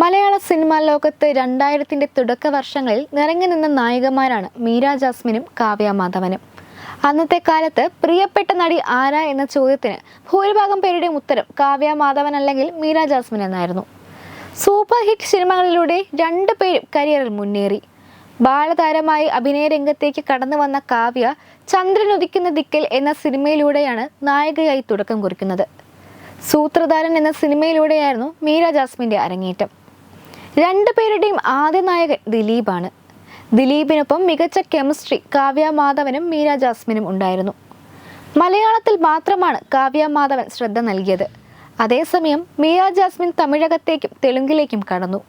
മലയാള cinema ലോകത്ത് രണ്ടായിരത്തിന്റെ തുടക്ക വർഷങ്ങളിൽ നിറങ്ങി നിന്ന നായികമാരാണ് മീര ജാസ്മിനും കാവ്യ മാധവനും. അന്നത്തെ കാലത്ത് പ്രിയപ്പെട്ട നടി ആരാ എന്ന ചോദ്യത്തിന് ഭൂരിഭാഗം പേരുടെയും ഉത്തരം കാവ്യ മാധവൻ അല്ലെങ്കിൽ മീര ജാസ്മിൻ എന്നായിരുന്നു. സൂപ്പർ ഹിറ്റ് സിനിമകളിലൂടെ രണ്ടു പേരും കരിയറിൽ മുന്നേറി. ബാലതാരമായി അഭിനയ രംഗത്തേക്ക് കടന്നു വന്ന കാവ്യ ചന്ദ്രൻ ഉദിക്കുന്ന ദിക്കൽ എന്ന സിനിമയിലൂടെയാണ് നായികയായി തുടക്കം കുറിക്കുന്നത്. സൂത്രധാരൻ എന്ന സിനിമയിലൂടെയായിരുന്നു മീര ജാസ്മിന്റെ അരങ്ങേറ്റം. രണ്ടുപേരുടെയും ആദ്യ നായകൻ ദിലീപാണ്. ദിലീപിനൊപ്പം മികച്ച കെമിസ്ട്രി കാവ്യ മാധവനും മീര ജാസ്മിനും ഉണ്ടായിരുന്നു. മലയാളത്തിൽ മാത്രമാണ് കാവ്യ മാധവൻ ശ്രദ്ധ നൽകിയത്. അതേസമയം മീര ജാസ്മിൻ തമിഴകത്തേക്കും തെലുങ്കിലേക്കും കടന്നു.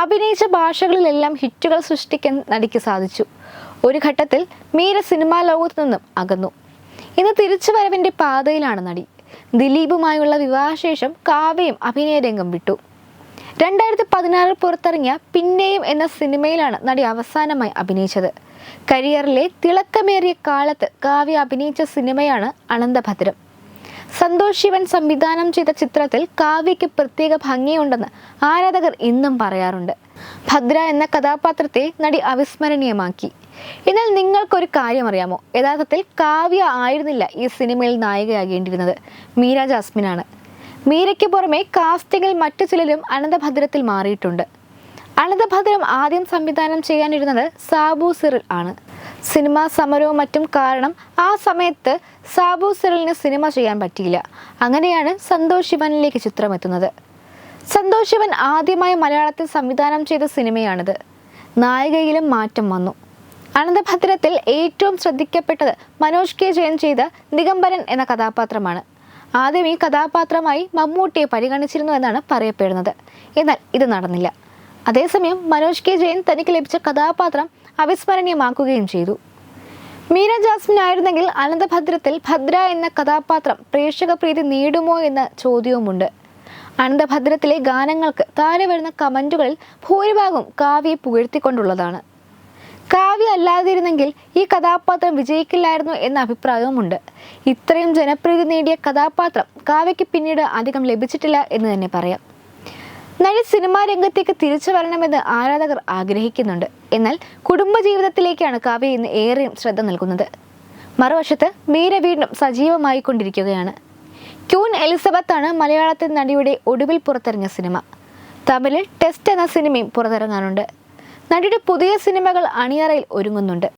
അഭിനയിച്ച ഭാഷകളിലെല്ലാം ഹിറ്റുകൾ സൃഷ്ടിക്കാൻ നടിക്ക് സാധിച്ചു. ഒരു ഘട്ടത്തിൽ മീര സിനിമാ ലോകത്തു നിന്നും അകന്നു. ഇന്ന് തിരിച്ചുവരവിന്റെ പാതയിലാണ് നടി. ദിലീപുമായുള്ള വിവാഹശേഷം കാവ്യയും അഭിനയ രംഗം വിട്ടു. രണ്ടായിരത്തി പതിനാറിൽ പുറത്തിറങ്ങിയ പിന്നെയും എന്ന സിനിമയിലാണ് നടി അവസാനമായി അഭിനയിച്ചത്. കരിയറിലെ തിളക്കമേറിയ കാലത്ത് കാവ്യ അഭിനയിച്ച സിനിമയാണ് അനന്തഭദ്രം. സന്തോഷ് ശിവൻ സംവിധാനം ചെയ്ത ചിത്രത്തിൽ കാവ്യയ്ക്ക് പ്രത്യേക ഭംഗിയുണ്ടെന്ന് ആരാധകർ ഇന്നും പറയാറുണ്ട്. ഭദ്ര എന്ന കഥാപാത്രത്തെ നടി അവിസ്മരണീയമാക്കി. എന്നാൽ നിങ്ങൾക്കൊരു കാര്യം അറിയാമോ? യഥാർത്ഥത്തിൽ കാവ്യ ആയിരുന്നില്ല ഈ സിനിമയിൽ നായികയാകേണ്ടിയിരുന്നത്. മീര ജാസ്മിനാണ്. മീരയ്ക്ക് പുറമെ കാസ്റ്റിംഗിൽ മറ്റു ചിലരും അനന്തഭദ്രത്തിൽ മാറിയിട്ടുണ്ട്. അനന്തഭദ്രം ആദ്യം സംവിധാനം ചെയ്യാനിരുന്നത് സാബു സിറിൽ ആണ്. സിനിമാ സമരവും മറ്റും കാരണം ആ സമയത്ത് സാബു സിറിലിന് സിനിമ ചെയ്യാൻ പറ്റിയില്ല. അങ്ങനെയാണ് സന്തോഷ് ശിവനിലേക്ക് ചിത്രം എത്തുന്നത് സന്തോഷ് ശിവൻ ആദ്യമായി മലയാളത്തിൽ സംവിധാനം ചെയ്ത സിനിമയാണിത്. നായികയിലും മാറ്റം വന്നു. അനന്തഭദ്രത്തിൽ ഏറ്റവും ശ്രദ്ധിക്കപ്പെട്ടത് മനോജ് കെ ജയൻ ചെയ്ത നിഗംബരൻ എന്ന കഥാപാത്രമാണ്. ആദ്യം ഈ കഥാപാത്രമായി മമ്മൂട്ടിയെ പരിഗണിച്ചിരുന്നു എന്നാണ് പറയപ്പെടുന്നത്. എന്നാൽ ഇത് നടന്നില്ല. അതേസമയം മനോജ് കെ ജയൻ തനിക്ക് ലഭിച്ച കഥാപാത്രം അവിസ്മരണീയമാക്കുകയും ചെയ്തു. മീര ജാസ്മിൻ ആയിരുന്നെങ്കിൽ അനന്തഭദ്രത്തിൽ ഭദ്ര എന്ന കഥാപാത്രം പ്രേക്ഷക പ്രീതി നേടുമോ എന്ന ചോദ്യവുമുണ്ട്. അനന്തഭദ്രത്തിലെ ഗാനങ്ങൾക്ക് താഴെ വരുന്ന കമന്റുകളിൽ ഭൂരിഭാഗവും കാവ്യെ പുകഴ്ത്തിക്കൊണ്ടുള്ളതാണ്. കാവ്യ അല്ലാതിരുന്നെങ്കിൽ ഈ കഥാപാത്രം വിജയിക്കില്ലായിരുന്നു എന്ന അഭിപ്രായവുമുണ്ട്. ഇത്രയും ജനപ്രീതി നേടിയ കഥാപാത്രം കാവ്യയ്ക്ക് പിന്നീട് അധികം ലഭിച്ചിട്ടില്ല എന്ന് തന്നെ പറയാം. നടി സിനിമാ രംഗത്തേക്ക് തിരിച്ചു വരണമെന്ന് ആരാധകർ ആഗ്രഹിക്കുന്നുണ്ട്. എന്നാൽ കുടുംബജീവിതത്തിലേക്കാണ് കാവ്യ ഇന്ന് ഏറെയും ശ്രദ്ധ നൽകുന്നത്. മറുവശത്ത് മീര വീണ്ടും സജീവമായി കൊണ്ടിരിക്കുകയാണ് ക്യൂൻ എലിസബത്ത് ആണ് മലയാളത്തിൽ നടിയുടെ ഒടുവിൽ പുറത്തിറങ്ങിയ സിനിമ. തമിഴിൽ ടെസ്റ്റ് എന്ന സിനിമയും പുറത്തിറങ്ങാനുണ്ട് നടിയുടെ പുതിയ സിനിമകൾ അണിയറയിൽ ഒരുങ്ങുന്നുണ്ട്.